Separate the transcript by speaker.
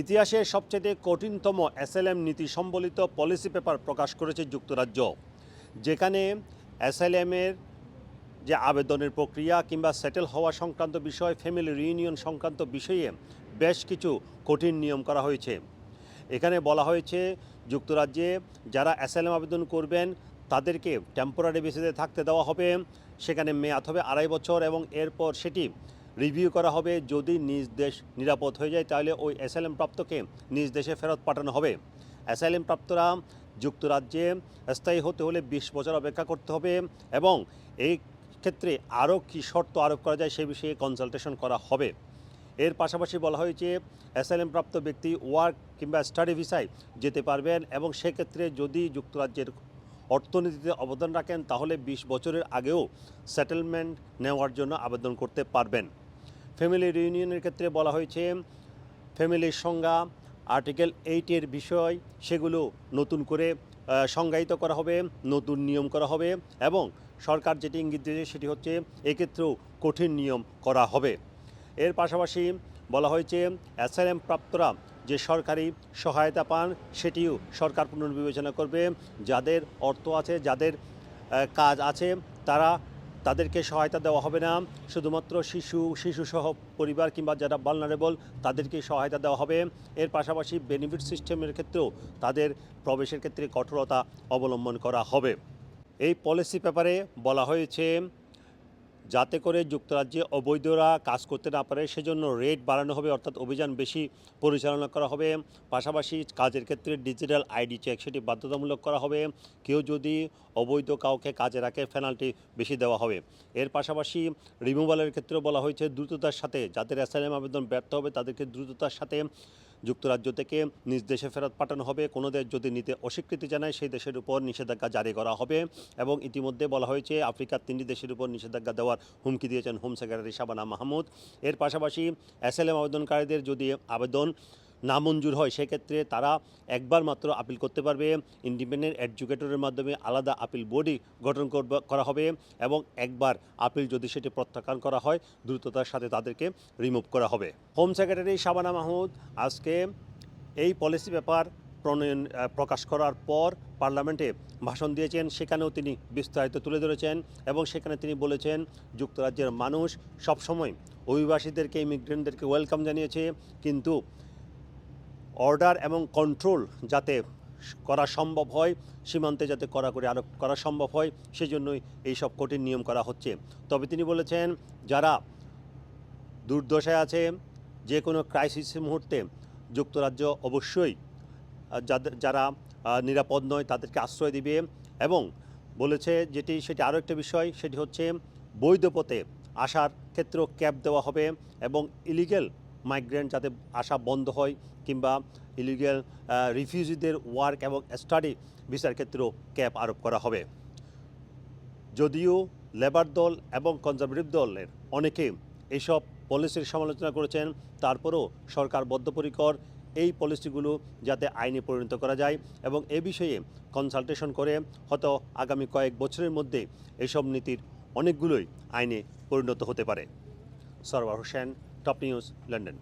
Speaker 1: ইতিহাসের সবচেয়ে কঠিনতম এসএলএম নীতি সম্বলিত পলিসি পেপার প্রকাশ করেছে যুক্তরাজ্য, যেখানে এসএলএমের যে আবেদনের প্রক্রিয়া কিংবা সেটেল হওয়া সংক্রান্ত বিষয় ফ্যামিলি রিউনিয়ন সংক্রান্ত বিষয়ে বেশ কিছু কঠিন নিয়ম করা হয়েছে। এখানে বলা হয়েছে, যুক্তরাজ্যে যারা অ্যাসাইলাম আবেদন করবেন, তাদেরকে টেম্পোরারি বেসিসে থাকতে দেওয়া হবে। সেখানে মেয়াদ হবে আড়াই বছর এবং এরপর সেটি রিভিউ করা হবে যদি নিজ দেশ নিরাপদ হয়ে যায়, তাহলে ওই অ্যাসাইলাম প্রাপ্তকে নিজ দেশে ফেরত পাঠানো হবে। অ্যাসাইলাম প্রাপ্তরা যুক্তরাজ্যে স্থায়ী হতে হলে বিশ বছর অপেক্ষা করতে হবে এবং এই ক্ষেত্রে আরও কী শর্ত আরোপ করা যায় সে বিষয়ে কনসালটেশন করা হবে। এর পাশাপাশি বলা হয়েছে অ্যাসাইলেম প্রাপ্ত ব্যক্তি ওয়ার্ক কিংবা স্টাডি ভিসায় যেতে পারবেন এবং সেক্ষেত্রে যদি যুক্তরাজ্যের অর্থনীতিতে অবদান রাখেন, তাহলে বিশ বছরের আগেও সেটেলমেন্ট নেওয়ার জন্য আবেদন করতে পারবেন। ফ্যামিলি রিউনিয়নের ক্ষেত্রে বলা হয়েছে ফ্যামিলির সংজ্ঞা আর্টিকেল এইটের বিষয়, সেগুলো নতুন করে সংজ্ঞায়িত করা হবে, নতুন নিয়ম করা হবে এবং সরকার যেটি ইঙ্গিত দিয়েছে সেটি হচ্ছে এক্ষেত্রেও কঠিন নিয়ম করা হবে। এর পাশাপাশি বলা হয়েছে অ্যাসাইলেম প্রাপ্তরা যে সরকারি সহায়তা পান সেটিও সরকার পুনর্বিবেচনা করবে। যাদের অর্থ আছে, যাদের কাজ আছে, তারা তাদেরকে সহায়তা দেওয়া হবে না। শুধুমাত্র শিশু, শিশুসহ পরিবার কিংবা যারা বালনারেবল তাদেরকে সহায়তা দেওয়া হবে। এর পাশাপাশি বেনিফিট সিস্টেমের ক্ষেত্রেও তাদের প্রবেশের ক্ষেত্রে কঠোরতা অবলম্বন করা হবে। এই পলিসি পেপারে বলা হয়েছে যাতে করে যুক্তরাজ্যে অবৈধরা কাজ করতে না পারে, সেজন্য রেট বাড়ানো হবে, অর্থাৎ অভিযান বেশি পরিচালনা করা হবে। পাশাপাশি কাজের ক্ষেত্রে ডিজিটাল আইডি চেক সেটি বাধ্যতামূলক করা হবে। কেউ যদি অবৈধ কাউকে কাজে রাখে, পেনাল্টি বেশি দেওয়া হবে। এর পাশাপাশি রিমুভালের ক্ষেত্রেও বলা হয়েছে, দ্রুততার সাথে যাদের অ্যাসাইলাম আবেদন ব্যর্থ হবে, তাদেরকে দ্রুততার সাথে যুক্তরাজ্য থেকে নিজ দেশে ফেরত পাঠানো হবে। কোনো দেশ যদি নিতে অস্বীকৃতি জানায়, সেই দেশের উপর নিষেধাজ্ঞা জারি করা হবে এবং ইতিমধ্যে বলা হয়েছে, আফ্রিকার তিনটি দেশের উপর নিষেধাজ্ঞা দেওয়ার হুমকি দিয়েছেন হোম সেক্রেটারি শাবানা মাহমুদ। এর পাশাপাশি এসএলএম আবেদনকারীদের যদি আবেদন নামঞ্জুর হয়, সেক্ষেত্রে তারা একবার মাত্র আপিল করতে পারবে। ইন্ডিপেন্ডেন্ট এডুকেটরের মাধ্যমে আলাদা আপিল বডি গঠন করা হবে এবং একবার আপিল যদি সেটি প্রত্যাখ্যান করা হয়, দ্রুততার সাথে তাদেরকে রিমুভ করা হবে। হোম সেক্রেটারি শাবানা মাহমুদ, আজকে এই পলিসি পেপার প্রণয়ন প্রকাশ করার পর পার্লামেন্টে ভাষণ দিয়েছেন। সেখানেও তিনি বিস্তারিত তুলে ধরেছেন এবং সেখানে তিনি বলেছেন, যুক্তরাজ্যের মানুষ সবসময় অভিবাসীদেরকে, ইমিগ্রেন্টদেরকে ওয়েলকাম জানিয়েছে। কিন্তু অর্ডার এবং কন্ট্রোল যাতে করা সম্ভব হয়, সীমান্তে যাতে কড়াকড়ি আরোপ করা সম্ভব হয়, সেজন্যই এইসব কঠিন নিয়ম করা হচ্ছে। তবে তিনি বলেছেন, যারা দুর্দশায় আছে যে কোনো ক্রাইসিস মুহূর্তে যুক্তরাজ্য অবশ্যই যাদের, যারা নিরাপদ নয় তাদেরকে আশ্রয় দিবে এবং বলেছে যেটি, সেটি আরও একটা বিষয়, সেটি হচ্ছে বৈধ পথে আসার ক্ষেত্রেও ক্যাব দেওয়া হবে এবং ইলিগেল মাইগ্রেন্ট যাতে আসা বন্ধ হয় কিংবা ইলিগেল রিফিউজিদের ওয়ার্ক এবং স্টাডি ভিসার ক্ষেত্রেও ক্যাব আরোপ করা হবে। যদিও লেবার দল এবং কনজারভেটিভ দলের অনেকে এইসব পলিসির সমালোচনা করেছেন, তারপরও সরকার বদ্ধপরিকর। এই পলিসিগুলো যাতে আইনে পরিণত করা যায় এবং এ বিষয়ে কনসালটেশন করে হয়তো আগামী কয়েক বছরের মধ্যে এসব নীতির অনেকগুলোই আইনে পরিণত হতে পারে। Sarwar Hossain Top News, London.